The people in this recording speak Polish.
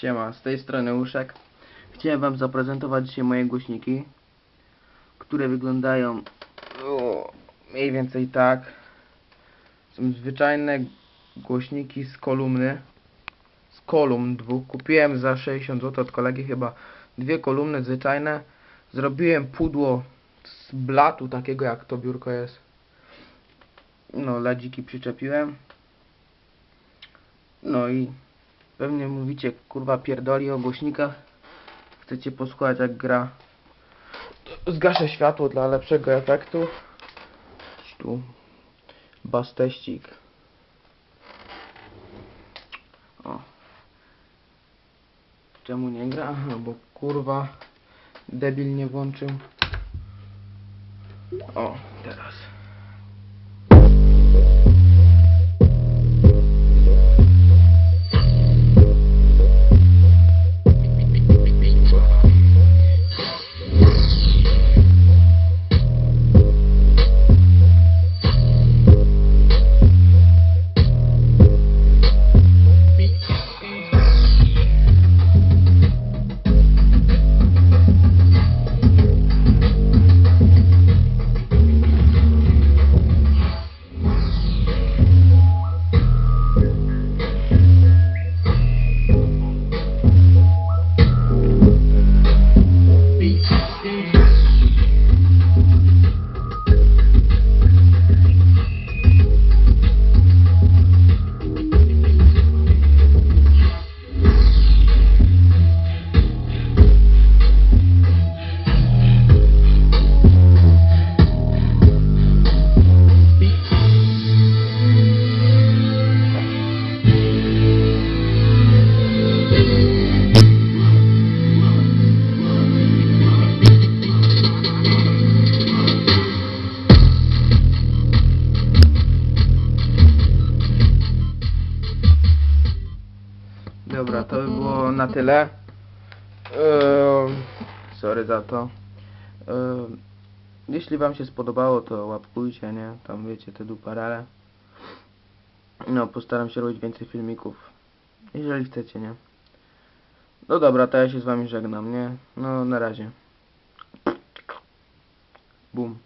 Siema, z tej strony Uszek. Chciałem wam zaprezentować dzisiaj moje głośniki, które wyglądają o, mniej więcej tak. Są zwyczajne głośniki z kolumny. Z kolumn dwóch. Kupiłem za 60 zł od kolegi chyba dwie kolumny zwyczajne. Zrobiłem pudło z blatu takiego jak to biurko jest. No, ladziki przyczepiłem. No i pewnie mówicie, kurwa pierdoli o głośnikach. Chcecie posłuchać jak gra. Zgaszę światło dla lepszego efektu. Tu bas teścik. O. Czemu nie gra? Aha, bo kurwa debil nie włączył. O, teraz. Dobra, to by było na tyle. Ehm, sorry za to. Ehm, jeśli wam się spodobało, to łapkujcie, nie? Tam wiecie, te duparele. No, postaram się robić więcej filmików. Jeżeli chcecie, nie? No dobra, to ja się z wami żegnam, nie? No, na razie. Bum.